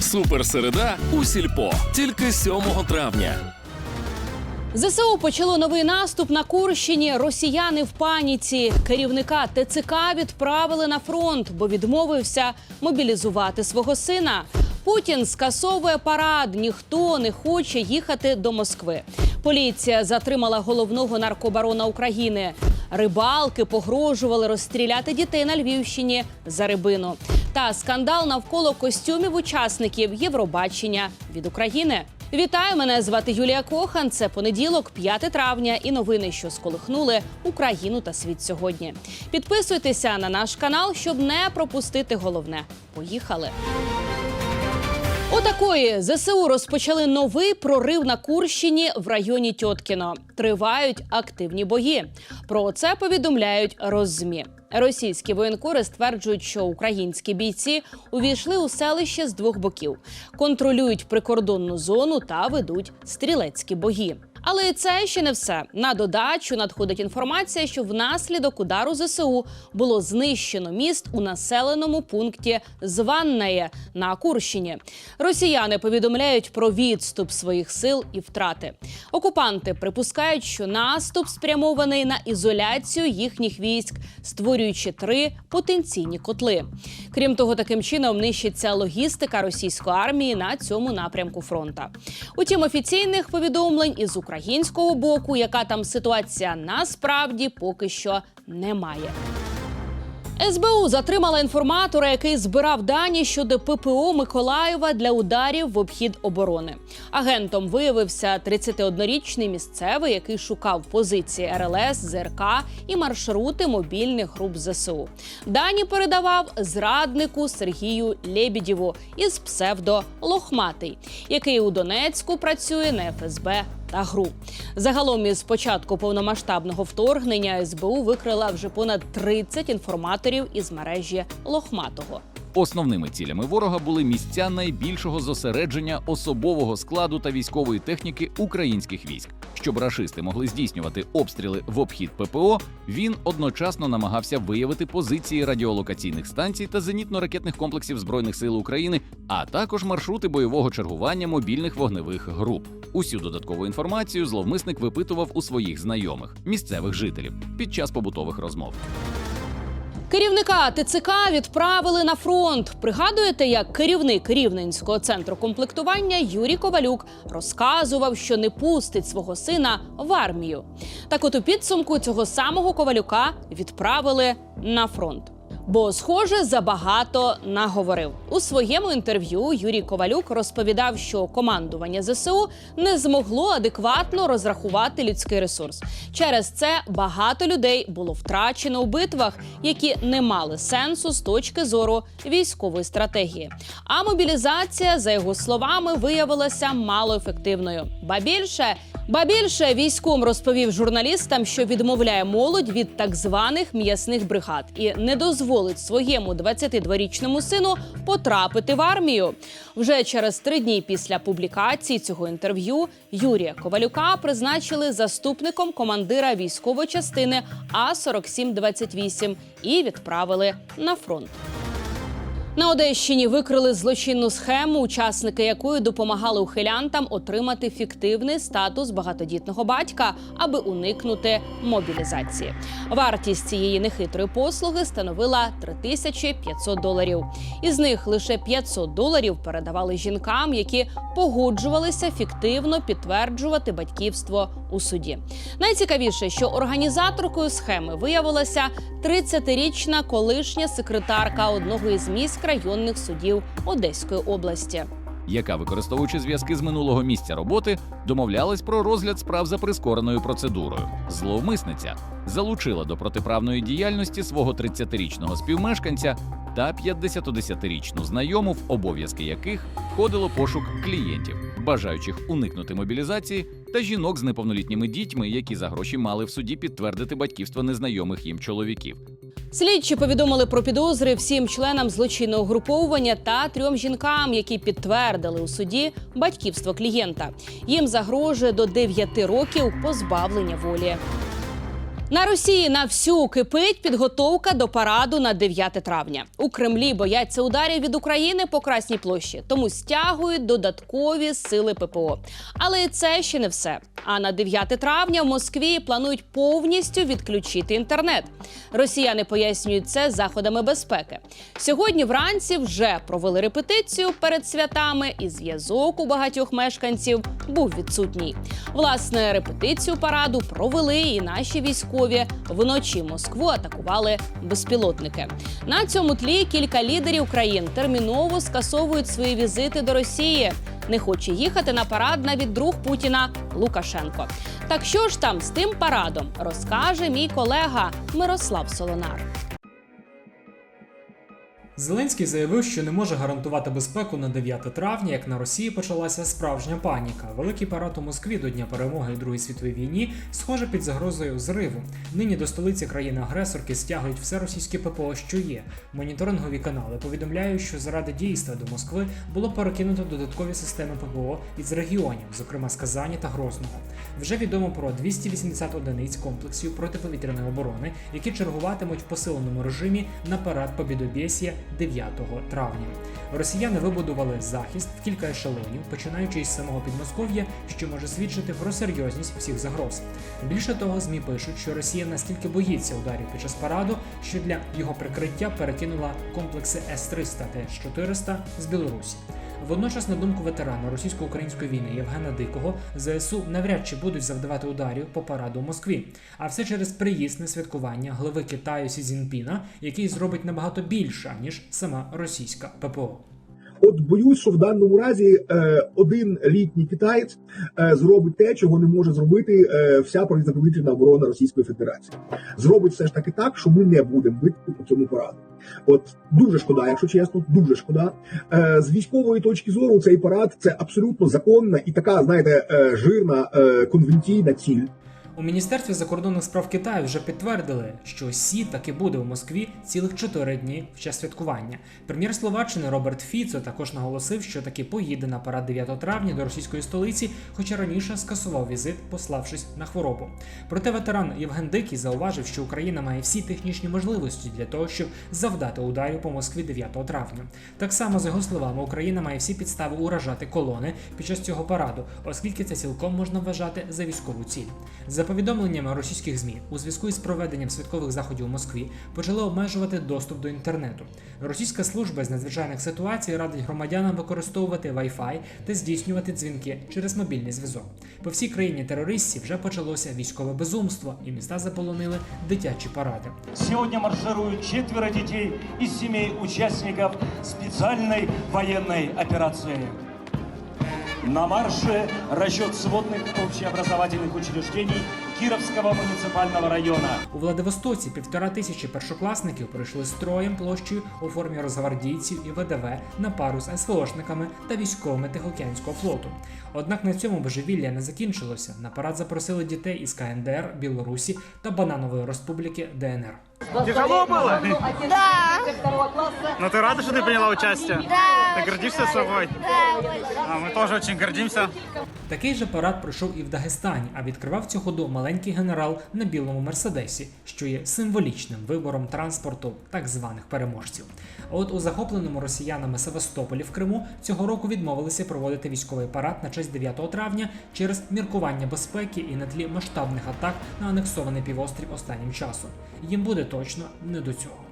Суперсереда у сільпо тільки 7 травня. ЗСУ почало новий наступ на Курщині. Росіяни в паніці. Керівника ТЦК відправили на фронт, бо відмовився мобілізувати свого сина. Путін скасовує парад. Ніхто не хоче їхати до Москви. Поліція затримала головного наркобарона України. Рибалки погрожували розстріляти дітей на Львівщині за рибину. Та скандал навколо костюмів учасників Євробачення від України. Вітаю, мене звати Юлія Кохан. Це понеділок, 5 травня, і новини, що сколихнули Україну та світ сьогодні. Підписуйтеся на наш канал, щоб не пропустити головне. Поїхали. Отакої ЗСУ розпочали новий прорив на Курщині в районі Тьоткіно. Тривають активні бої. Про це повідомляють Роззмі. Російські воєнкори стверджують, що українські бійці увійшли у селище з двох боків, контролюють прикордонну зону та ведуть стрілецькі бої. Але це ще не все. На додачу надходить інформація, що внаслідок удару ЗСУ було знищено міст у населеному пункті Званнеє на Курщині. Росіяни повідомляють про відступ своїх сил і втрати. Окупанти припускають, що наступ спрямований на ізоляцію їхніх військ, створюючи три потенційні котли. Крім того, таким чином нищиться логістика російської армії на цьому напрямку фронта. Утім, офіційних повідомлень із українського боку, яка там ситуація насправді поки що немає. СБУ затримала інформатора, який збирав дані щодо ППО Миколаєва для ударів в обхід оборони. Агентом виявився 31-річний місцевий, який шукав позиції РЛС, ЗРК і маршрути мобільних груп ЗСУ. Дані передавав зраднику Сергію Лебідєву із псевдо Лохматий, який у Донецьку працює на ФСБ та ГРУ. Загалом із початку повномасштабного вторгнення СБУ викрила вже понад 30 інформаторів із мережі Лохматого. Основними цілями ворога були місця найбільшого зосередження особового складу та військової техніки українських військ. Щоб рашисти могли здійснювати обстріли в обхід ППО, він одночасно намагався виявити позиції радіолокаційних станцій та зенітно-ракетних комплексів збройних сил України, а також маршрути бойового чергування мобільних вогневих груп. Усю додаткову інформацію зловмисник випитував у своїх знайомих місцевих жителів під час побутових розмов. Керівника ТЦК відправили на фронт. Пригадуєте, як керівник рівненського центру комплектування Юрій Ковалюк розказував, що не пустить свого сина в армію. Так, от у підсумку цього самого Ковалюка відправили на фронт. Бо, схоже, забагато наговорив у своєму інтерв'ю. Юрій Ковалюк розповідав, що командування ЗСУ не змогло адекватно розрахувати людський ресурс. Через це багато людей було втрачено у битвах, які не мали сенсу з точки зору військової стратегії. А мобілізація, за його словами, виявилася малоефективною. Ба більше Ба більше військом розповів журналістам, що відмовляє молодь від так званих м'ясних бригад і не дозволить своєму 22-річному сину потрапити в армію. Вже через три дні після публікації цього інтерв'ю Юрія Ковалюка призначили заступником командира військової частини А 4728 і відправили на фронт. На Одещині викрили злочинну схему, учасники якої допомагали ухилянтам отримати фіктивний статус багатодітного батька, аби уникнути мобілізації. Вартість цієї нехитрої послуги становила 3500 доларів. Із них лише 500 доларів передавали жінкам, які погоджувалися фіктивно підтверджувати батьківство у суді. Найцікавіше, що організаторкою схеми виявилася 30-річна колишня секретарка одного із міськ районних судів Одеської області. яка, використовуючи зв'язки з минулого місця роботи, домовлялась про розгляд справ за прискореною процедурою. Зловмисниця залучила до протиправної діяльності свого 30-річного співмешканця та 50-річну знайому, в обов'язки яких входило пошук клієнтів, бажаючих уникнути мобілізації, та жінок з неповнолітніми дітьми, які за гроші мали в суді підтвердити батьківство незнайомих їм чоловіків. Слідчі повідомили про підозри всім членам злочинного груповування та трьом жінкам, які підтвердили у суді батьківство клієнта. Їм загрожує до 9 років позбавлення волі. На Росії на всю кипить підготовка до параду на 9 травня. У Кремлі бояться ударів від України по Красній площі, тому стягують додаткові сили ППО. Але і це ще не все. А на 9 травня в Москві планують повністю відключити інтернет. Росіяни пояснюють це заходами безпеки. Сьогодні вранці вже провели репетицію перед святами, і зв'язок у багатьох мешканців був відсутній. Власне, репетицію параду провели і наші військові. Вночі Москву атакували безпілотники. На цьому тлі кілька лідерів країн терміново скасовують свої візити до Росії. Не хоче їхати на парад навіть друг Путіна Лукашенко. Так що ж там з тим парадом розкаже мій колега Мирослав Солонар. Зеленський заявив, що не може гарантувати безпеку на 9 травня, як на Росії почалася справжня паніка. Великий парад у Москві до Дня перемоги у Другій світовій війні схоже під загрозою зриву. Нині до столиці країни-агресорки стягують все російське ППО, що є. Моніторингові канали повідомляють, що заради дійства до Москви було перекинуто додаткові системи ППО із регіонів, зокрема з Казані та Грозного. Вже відомо про 280 одиниць комплексів протиповітряної оборони, які чергуватимуть в посиленому режимі на парад Побідобєсія 9 травня. Росіяни вибудували захист в кілька ешелонів, починаючи із самого Підмосков'я, що може свідчити про серйозність всіх загроз. Більше того, змі пишуть, що Росія настільки боїться ударів під час параду, що для його прикриття перекинула комплекси С-300 та С-400 з Білорусі. Водночас, на думку ветерана російсько-української війни Євгена Дикого, ЗСУ навряд чи будуть завдавати ударів по параду у Москві, а все через приїзд святкування глави Китаю Сі Цзіньпіна, який зробить набагато більше ніж сама російська ППО. От боюсь, що в даному разі е, один літній китаєць е, зробить те, чого не може зробити е, вся протиповітряна оборона Російської Федерації. Зробить все ж таки так, що ми не будемо бити по цьому параду. От дуже шкода, якщо чесно, дуже шкода. Е, з військової точки зору цей парад це абсолютно законна і така, знаєте, е, жирна е, конвенційна ціль. У міністерстві закордонних справ Китаю вже підтвердили, що Сі таки буде у Москві цілих чотири дні в час святкування. Прем'єр Словаччини Роберт Фіцо також наголосив, що таки поїде на парад 9 травня до російської столиці, хоча раніше скасував візит, пославшись на хворобу. Проте ветеран Євген Дикий зауважив, що Україна має всі технічні можливості для того, щоб завдати ударів по Москві 9 травня. Так само, за його словами, Україна має всі підстави уражати колони під час цього параду, оскільки це цілком можна вважати за військову ціль. Повідомленнями російських ЗМІ, у зв'язку із проведенням святкових заходів у Москві почали обмежувати доступ до інтернету. Російська служба з надзвичайних ситуацій радить громадянам використовувати Wi-Fi та здійснювати дзвінки через мобільний зв'язок. По всій країні терористів вже почалося військове безумство, і міста заполонили дитячі паради. Сегодня маршируют четверо детей из семей участников специальной военной операции. На марше расчет сводных общеобразовательных учреждений Кировского муниципального района. У Владивостоці півтора тисячі першокласників пройшли строєм площею у формі розгвардійців і ВДВ на пару з СВОшниками та військовими Тихоокеанського флоту. Однак на цьому божевілля не закінчилося. На парад запросили дітей із КНДР, Білорусі та Бананової Республіки ДНР. Тяжело было? Да. Но ты рада, что ты приняла участие? Да. Ты гордишься собой? Да. А мы тоже очень гордимся. Такий же парад пройшов і в Дагестані, а відкривав цю ходу маленький генерал на білому мерседесі, що є символічним вибором транспорту так званих переможців. А от у захопленому росіянами Севастополі в Криму цього року відмовилися проводити військовий парад на честь 9 травня через міркування безпеки і на тлі масштабних атак на анексований півострів останнім часом. Їм буде точно не до цього.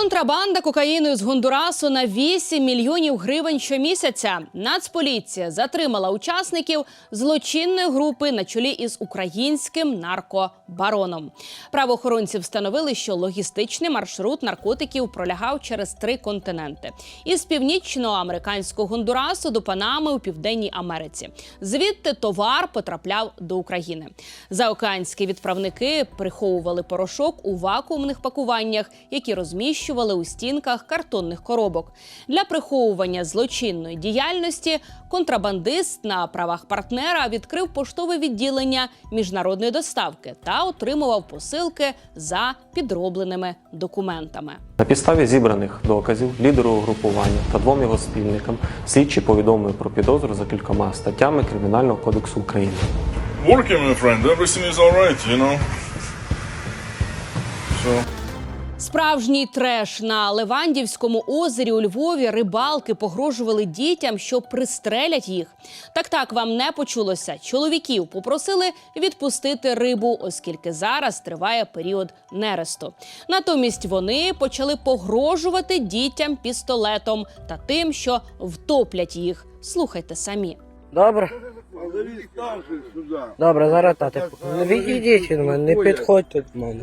Контрабанда кокаїну з Гондурасу на 8 мільйонів гривень щомісяця. Нацполіція затримала учасників злочинної групи на чолі із українським наркобароном. Правоохоронці встановили, що логістичний маршрут наркотиків пролягав через три континенти: із північноамериканського Гондурасу до Панами у Південній Америці. Звідти товар потрапляв до України. Заокеанські відправники приховували порошок у вакуумних пакуваннях, які розміщували у стінках картонних коробок. Для приховування злочинної діяльності контрабандист на правах партнера відкрив поштове відділення міжнародної доставки та отримував посилки за підробленими документами. На підставі зібраних доказів лідеру угрупування та двом його спільникам слідчі повідомили про підозру за кількома статтями Кримінального кодексу України. working, my friend. Everything is all right, you know. So. Справжній треш на Левандівському озері у Львові рибалки погрожували дітям, що пристрелять їх. Так так вам не почулося. Чоловіків попросили відпустити рибу, оскільки зараз триває період нересту. Натомість вони почали погрожувати дітям пістолетом та тим, що втоплять їх. Слухайте самі. Добре. Добре, зараз тати. Відійдіть від мене, не підходьте до мене.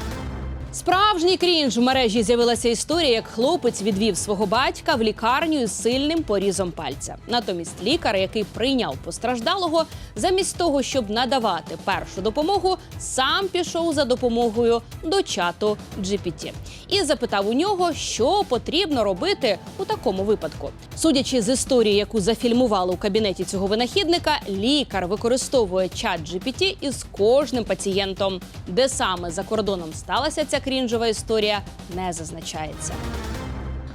Справжній крінж в мережі з'явилася історія, як хлопець відвів свого батька в лікарню із сильним порізом пальця. Натомість лікар, який прийняв постраждалого, замість того, щоб надавати першу допомогу, сам пішов за допомогою до чату GPT і запитав у нього, що потрібно робити у такому випадку. Судячи з історії, яку зафільмували у кабінеті цього винахідника, лікар використовує чат GPT із кожним пацієнтом. Де саме за кордоном сталася ця крінжова історія, не зазначається.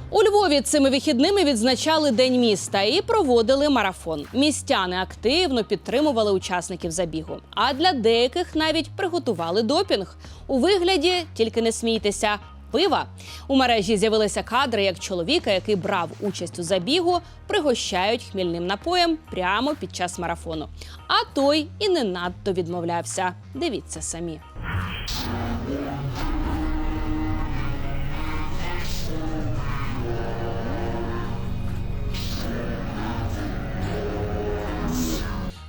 У Львові цими вихідними відзначали День міста і проводили марафон. Містяни активно підтримували учасників забігу. А для деяких навіть приготували допінг у вигляді, тільки не смійтеся. Пива у мережі з'явилися кадри, як чоловіка, який брав участь у забігу, пригощають хмільним напоєм прямо під час марафону. А той і не надто відмовлявся. Дивіться самі.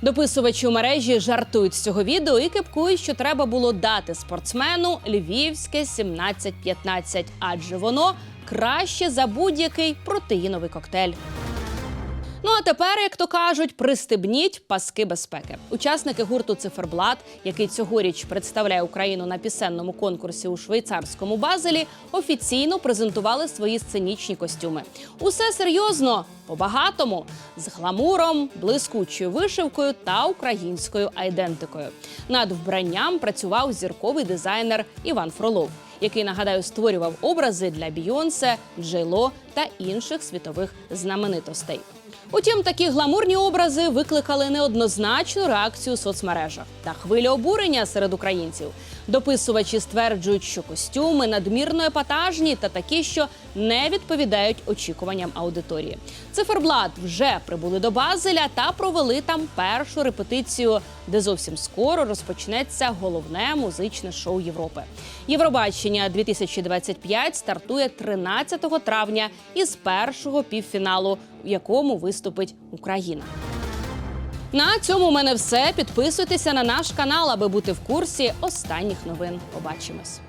Дописувачі у мережі жартують з цього відео і кипкують, що треба було дати спортсмену львівське 17-15, адже воно краще за будь-який протеїновий коктейль. Ну а тепер, як то кажуть, пристебніть паски безпеки. Учасники гурту Циферблат, який цьогоріч представляє Україну на пісенному конкурсі у швейцарському базелі, офіційно презентували свої сценічні костюми. Усе серйозно, по-багатому, з гламуром, блискучою вишивкою та українською айдентикою. Над вбранням працював зірковий дизайнер Іван Фролов, який нагадаю створював образи для Бійонсе, Джейло та інших світових знаменитостей. Утім, такі гламурні образи викликали неоднозначну реакцію у соцмережах та хвилю обурення серед українців. Дописувачі стверджують, що костюми надмірно епатажні та такі, що не відповідають очікуванням аудиторії. Циферблат вже прибули до Базеля та провели там першу репетицію, де зовсім скоро розпочнеться головне музичне шоу Європи. Євробачення 2025 стартує 13 травня із першого півфіналу, в якому виступить Україна. На цьому у мене все. Підписуйтеся на наш канал, аби бути в курсі останніх новин. Побачимось.